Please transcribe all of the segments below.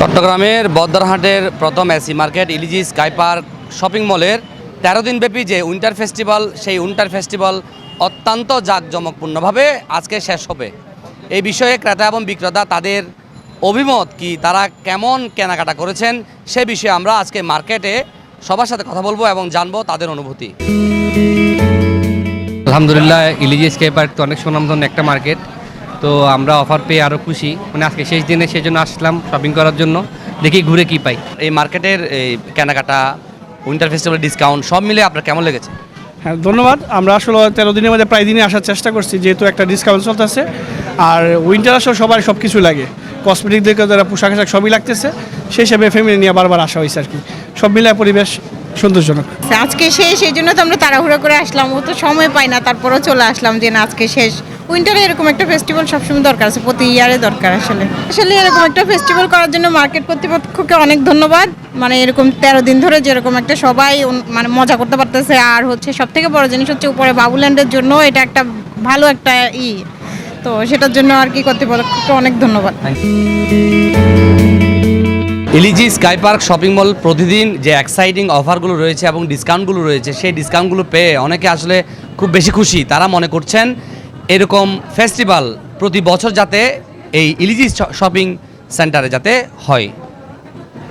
চট্টগ্রামের বদ্রারহাটের প্রথম AC market, elegy, sky park shopping মলের তেরো দিনব্যাপী যে উইন্টার ফেস্টিভ্যাল সেই উইন্টার ফেস্টিভ্যাল অত্যন্ত জাঁকজমকপূর্ণভাবে আজকে শেষ হবে। এই বিষয়ে ক্রেতা এবং বিক্রেতা তাদের অভিমত কি, তারা কেমন কেনাকাটা করেছেন, সে বিষয়ে আমরা আজকে মার্কেটে সবার সাথে কথা বলব এবং জানব তাদের অনুভূতি। আলহামদুলিল্লাহ, ইলিজি স্কাই পার্ক তো অনেক সুনামধন্য একটা মার্কেট। তো আমরা অফার পেয়ে আরও খুশি। মানে আজকে শেষ দিনে সেই জন্য আসলাম শপিং করার জন্য। দেখি ঘুরে কি পাই। এই মার্কেটের এই কেনাকাটা উইন্টার ফেস্টিভ্যাল ডিসকাউন্ট সব মিলে আপনার কেমন লেগেছে? হ্যাঁ ধন্যবাদ। আমরা আসলে তেরো দিনের মধ্যে প্রায় দিনই আসার চেষ্টা করছি যেহেতু একটা ডিসকাউন্ট চলতেছে। আর উইন্টার আসলে সবার সব কিছু লাগে। কসমেটিক থেকে যারা পোশাক আশাক সবই লাগতেছে সেই হিসাবে ফ্যামিলি নিয়ে বারবার আসা হয়েছে আর কি। সব মিলায় পরিবেশ সন্তোষজনক আজকে শেষ এই জন্য তো আমরা তাড়াহুড়ো করে আসলাম। ও তো সময় পাই না তারপরেও চলে আসলাম যে না আজকে শেষ। উইন্টারে এরকম একটা ফেস্টিভ্যাল সবসময় দরকার আছে প্রতি ইয়ারে দরকার আসলে। আসলে এরকম একটা ফেস্টিভ্যাল করার জন্য মার্কেট কর্তৃপক্ষকে অনেক ধন্যবাদ। মানে এরকম তেরো দিন ধরে যেরকম একটা সবাই মানে মজা করতে পারতেছে আর হচ্ছে সব থেকে বড় জিনিস হচ্ছে উপরে বাবুল্যান্ডের জন্য এটা একটা ভালো একটা ই। তো সেটার জন্য আর কি কর্তৃপক্ষকে অনেক ধন্যবাদ। ইলিজি স্কাই পার্ক শপিং মল প্রতিদিন যে এক্সাইটিং অফারগুলো রয়েছে এবং ডিসকাউন্টগুলো রয়েছে, সেই ডিসকাউন্টগুলো পেয়ে অনেকে আসলে খুব বেশি খুশি। তারা মনে করছেন এরকম ফেস্টিভ্যাল প্রতি বছর যাতে এই ইলিজি শপিং সেন্টারে যাতে হয়।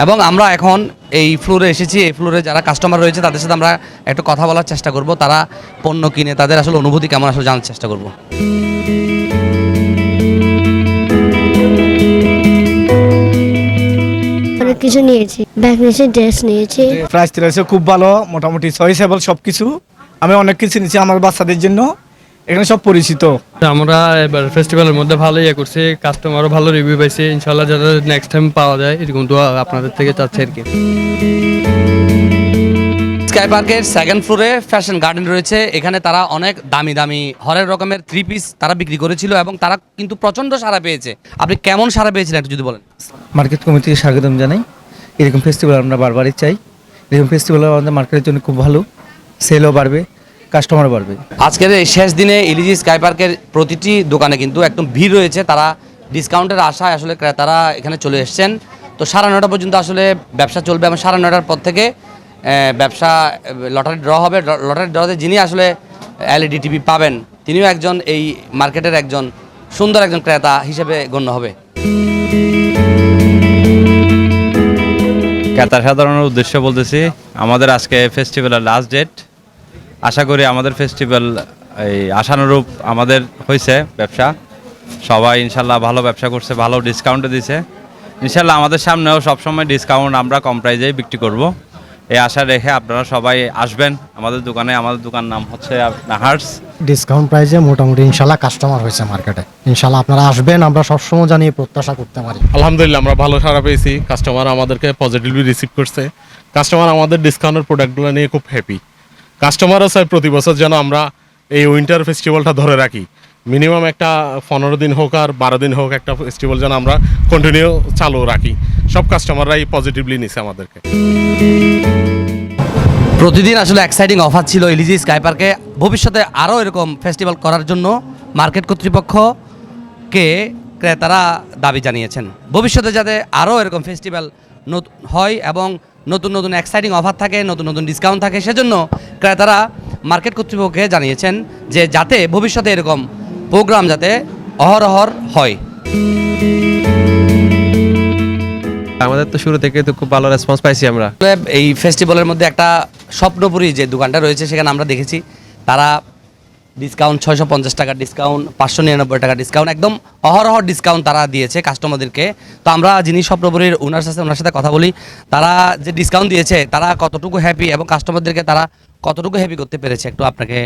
এবং আমরা এখন এই ফ্লোরে এসেছি, এই ফ্লোরে যারা কাস্টমার রয়েছে, তাদের সাথে আমরা একটু কথা বলার চেষ্টা করব। তারা পণ্য কিনে তাদের আসলে অনুভূতি কেমন আসলে জানার চেষ্টা করব। অনেক কিছু নিয়েছি। ব্যাগ নিয়েছি ড্রেস নিয়েছি। প্রাইস রয়েছে খুব ভালো মোটামুটি চয়েসেবল সব কিছু আমি অনেক কিছু নিয়েছি আমার বাচ্চাদের জন্য এখানে সব পরিচিত। আমরা এবার ফেস্টিভ্যালের মধ্যে ভালো ইয়ে করছি কাস্টমারও ভালো রিভিউ পাইছে। ইনশাল্লাহ যাতে নেক্সট টাইম পাওয়া যায় এরকম তো আপনাদের থেকে চাচ্ছে আর কি। স্কাই পার্কের সেকেন্ড ফ্লোরে ফ্যাশন গার্ডেন রয়েছে। এখানে তারা অনেক দামি দামি হরেক রকমের থ্রি পিস তারা বিক্রি করেছিল এবং তারা কিন্তু প্রচণ্ড সাড়া পেয়েছে। আপনি কেমন সাড়া পেয়েছিলেন একটু যদি বলেন? মার্কেট কমিটিকে স্বাগতম জানাই। এরকম ফেস্টিভ্যাল আমরা বারবারই চাই। এরকম ফেস্টিভ্যাল আমাদের মার্কেটের জন্য খুব ভালো। সেলও বাড়বে কাস্টমারও বাড়বে। আজকের এই শেষ দিনে ইলিজি স্কাই পার্কের প্রতিটি দোকানে কিন্তু একদম ভিড় রয়েছে। তারা ডিসকাউন্টের আশায় আসলে ক্রেতারা এখানে চলে এসছেন। তো সাড়ে নটা পর্যন্ত আসলে ব্যবসা চলবে এবং সাড়ে নটার পর থেকে ব্যবসা, লটারি ড্র হবে। লটারি ড্রতে যিনি আসলে এলইডি টিভি পাবেন, তিনিও একজন এই মার্কেটের একজন সুন্দর একজন ক্রেতা হিসেবে গণ্য হবে। ক্রেতার সাধারণের উদ্দেশ্য বলতেছি, আমাদের আজকে ফেস্টিভ্যালের লাস্ট ডেট আশা করি আমাদের ফেস্টিভ্যাল এই আশানুরূপ আমাদের হয়েছে ব্যবসা। সবাই ইনশাল্লাহ ভালো ব্যবসা করছে, ভালো ডিসকাউন্টে দিছে। ইনশাল্লাহ আমাদের সামনেও সবসময় ডিসকাউন্ট আমরা কম প্রাইজেই বিক্রি করব। এই আশা রেখে আপনারা সবাই আসবেন। আমাদের দোকানে আমাদের দোকান নাম হচ্ছে নাহার্স। ডিসকাউন্ট প্রাইসে মোটামুটি ইনশাল্লাহ কাস্টমার হয়েছে মার্কেটে ইনশাল্লাহ আপনারা আসবেন আমরা সবসময় জানিয়ে প্রত্যাশা করতে পারি। আলহামদুলিল্লাহ আমরা ভালো সারা পেয়েছি। কাস্টমার আমাদেরকে পজিটিভলি রিসিভ করছে। কাস্টমার আমাদের ডিসকাউন্টের প্রোডাক্টগুলো নিয়ে খুব হ্যাপি কাস্টমারও চাই প্রতি বছর যেন আমরা এই উইন্টার ফেস্টিভ্যালটা ধরে রাখি। মিনিমাম একটা পনেরো দিন হোক আর বারো দিন হোক একটা ফেস্টিভ্যাল যেন আমরা কন্টিনিউ চালু রাখি। সব কাস্টমাররাই পজিটিভলি নিছে আমাদেরকে। প্রতিদিন আসলে এক্সাইটিং অফার ছিল ইলিজি স্কাই পার্কে ভবিষ্যতে আরও এরকম ফেস্টিভ্যাল করার জন্য মার্কেট কর্তৃপক্ষকে ক্রেতারা দাবি জানিয়েছেন। ভবিষ্যতে যাতে আরও এরকম ফেস্টিভ্যাল হয় এবং নতুন নতুন এক্সাইটিং অফার থাকে, নতুন নতুন ডিসকাউন্ট থাকে, সেজন্য ক্রেতারা মার্কেট কর্তৃপক্ষকে জানিয়েছেন যে যাতে ভবিষ্যতে এরকম প্রোগ্রাম যাতে অহরহর হয়। আমাদের তো শুরু থেকে তো খুব ভালো রেসপন্স পাইছি আমরা। এই ফেস্টিভ্যালের মধ্যে একটা স্বপ্নপুরী যে দোকানটা রয়েছে সেখানে আমরা দেখেছি। তারা ডিসকাউন্ট ছয়শো পঞ্চাশ টাকা ডিসকাউন্ট পাঁচশো নিরানব্বই টাকা ডিসকাউন্ট একদম অহরহ ডিসকাউন্ট তারা দিয়েছে কাস্টমারদেরকে তো আমরা যিনি স্বপ্নপুরীর ওনার সাথে ওনার সাথে কথা বলি। তারা যে ডিসকাউন্ট দিয়েছে তারা কতটুকু হ্যাপি এবং কাস্টমারদেরকে তারা কতটুকু হ্যাপি করতে পেরেছে একটু আপনাকে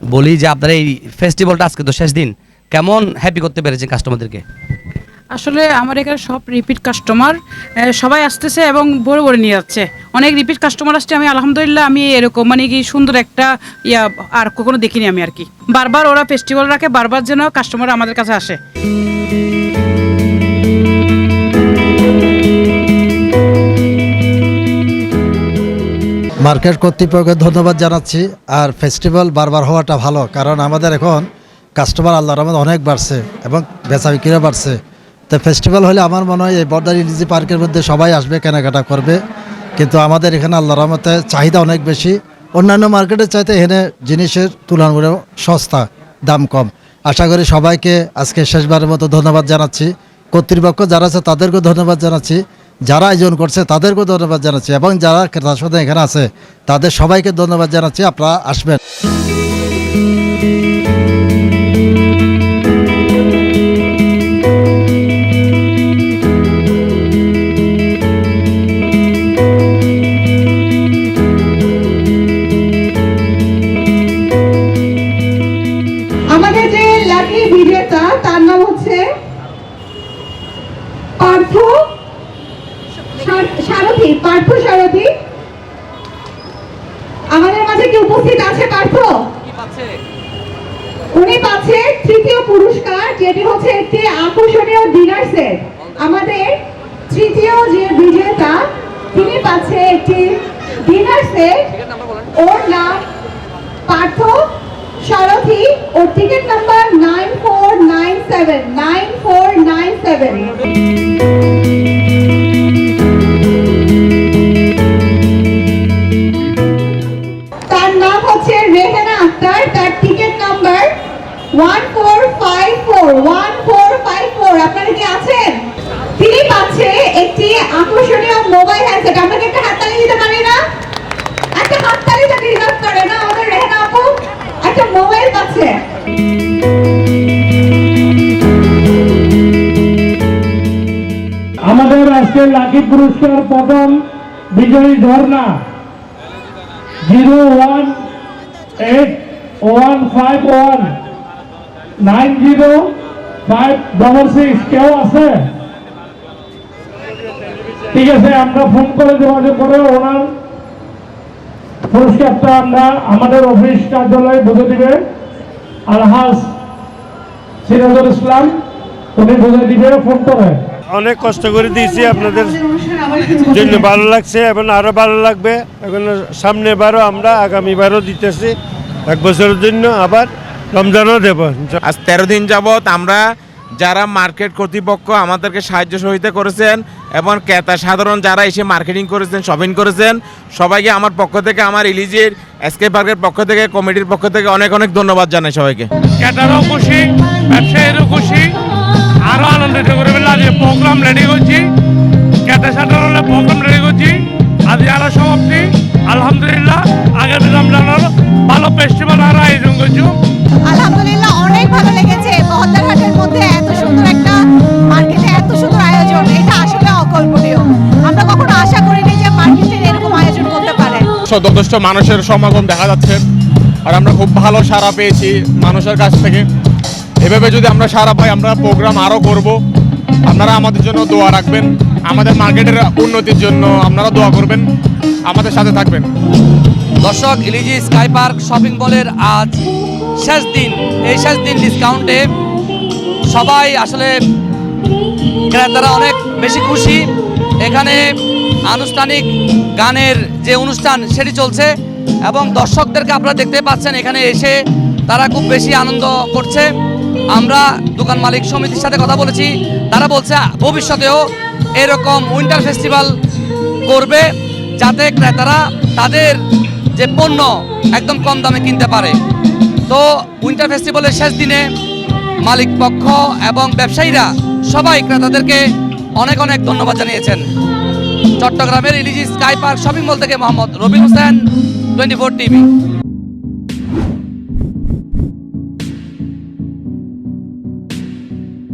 বলি যে আপনার এই ফেস্টিভ্যালটা আজকে তো শেষ দিন। কেমন হ্যাপি করতে পেরেছেন কাস্টমারদেরকে আসলে আমার এখানে সব রিপিট কাস্টমার সবাই আসতেছে এবং বড় বড় নিয়ে যাচ্ছে। অনেক রিপিট কাস্টমার আসছে, আমি আলহামদুলিল্লাহ, আমি এরকম মানে কি সুন্দর একটা ইয়া, আর কখনো দেখিনি আমি আর কি। বারবার ওরা ফেস্টিভ্যাল রাখে, বারবার যেন কাস্টমার আমাদের কাছে আসে। মার্কেট কর্তৃপক্ষকে ধন্যবাদ জানাচ্ছি। আর ফেস্টিভ্যাল বারবার হওয়াটা ভালো, কারণ আমাদের এখন কাস্টমার আল্লাহর রহমতে অনেক বাড়ছে এবং বেচা বিক্রিও বাড়ছে। তো ফেস্টিভ্যাল হলে আমার মনে হয় এই বর্ডার ইলিজি পার্কের মধ্যে সবাই আসবে, কেনাকাটা করবে। কিন্তু আমাদের এখানে আল্লাহ রহমতে চাহিদা অনেক বেশি। অন্যান্য মার্কেটের চাইতে এখানে জিনিসের তুলনামূলক সস্তা, দাম কম। আশা করি সবাইকে আজকে শেষবারের মতো ধন্যবাদ জানাচ্ছি। কর্তৃপক্ষ যারা আছে তাদেরকেও ধন্যবাদ জানাচ্ছি। যারা আয়োজন করছে তাদেরকেও ধন্যবাদ জানাচ্ছি এবং যারা ক্রেতার সাথে এখানে আছে, তাদের সবাইকে ধন্যবাদ জানাচ্ছি। আপনারা আসবেন। সারথি পার্থ সারথি, আমাদের মাঝে কি উপস্থিত আছে পার্থ? উনি পাচ্ছে তৃতীয় পুরস্কার, যেটি হচ্ছে একটি আকর্ষণীয় ডিনার সেট আমাদের তৃতীয় যে বিজেতা, তিনি পাচ্ছে একটি ডিনার সেট ওর নাম পার্থ সারথি ও ticket number nine four nine seven nine four nine seven one four five four one four five four আপনারা কি আছেন? তিনি পাচ্ছে একটি আকর্ষণীয় মোবাইল হ্যান্ডসেট আমরা কি একটা হাততালি দিতে পারি না? একটা হাততালি তাকে রিজার্ভ করে না আমাদের রেহেনা আপু? একটা মোবাইল পাচ্ছে। আমাদের আজকের লাকি পুরস্কার প্রথম বিজয়ী Jharna. Zero one eight one five one nine zero five double six, কেউ আছে? ঠিক আছে, আমরা ফোন করে যোগাযোগ করে ওনার পুরস্কারটা আমরা আমাদের অফিস কার্যালয়ে বুঝে দিবে। সিরাজুল ইসলাম, উনি বুঝে দিবে, ফোন করে। অনেক কষ্ট করে দিয়েছি আপনাদের জন্য ভালো লাগছে এবং আরও ভালো লাগবে। এখন সামনে বারও আমরা, আগামী বারও দিতেছি। এক বছরের জন্য আবার রমজানও দেব আজ তেরো দিন যাবৎ আমরা যারা মার্কেট কর্তৃপক্ষ আমাদেরকে সাহায্য সহযোগিতা করেছেন এবং ক্রেতা সাধারণ যারা এসে মার্কেটিং করেছেন শপিং করেছেন সবাইকে আমার পক্ষ থেকে আমার ইলিজির এসকে পার্কের পক্ষ থেকে কমিটির পক্ষ থেকে অনেক অনেক ধন্যবাদ জানাই সবাইকে। ক্রেতারাও খুশি ব্যবসায়ীরও খুশি আরও আনন্দিত করে প্রোগ্রাম রেডি করছি ক্রেতা সাধারণ যথেষ্ট মানুষের সমাগম দেখা যাচ্ছে। আর আমরা খুব ভালো সাড়া পেয়েছি মানুষের কাছ থেকে। এভাবে যদি আমরা সারা পাই, আমরা প্রোগ্রাম আরও করব। আপনারা আমাদের জন্য দোয়া রাখবেন। আমাদের মার্কেটের উন্নতির জন্য আপনারা দোয়া করবেন। আমাদের সাথে থাকবেন। দর্শক ইলিজি স্কাই পার্ক শপিং মলের আজ শেষ দিন। এই শেষ দিন ডিসকাউন্টে সবাই আসলে ক্রেতারা অনেক বেশি খুশি। এখানে আনুষ্ঠানিক গানের যে অনুষ্ঠান সেটি চলছে এবং দর্শকদেরকে আপনারা দেখতে পাচ্ছেন, এখানে এসে তারা খুব বেশি আনন্দ করছে। আমরা দোকান মালিক সমিতির সাথে কথা বলেছি। তারা বলছে, ভবিষ্যতেও এরকম উইন্টার ফেস্টিভ্যাল করবে যাতে ক্রেতারা তাদের যে পণ্য একদম কম দামে কিনতে পারে। তো উইন্টার ফেস্টিভ্যালের শেষ দিনে মালিক পক্ষ এবং ব্যবসায়ীরা সবাই ক্রেতাদেরকে অনেক অনেক ধন্যবাদ জানিয়েছেন। চট্টগ্রামের elegy sky park shopping mall থেকে Mohammad Robin Hossain twenty four TV.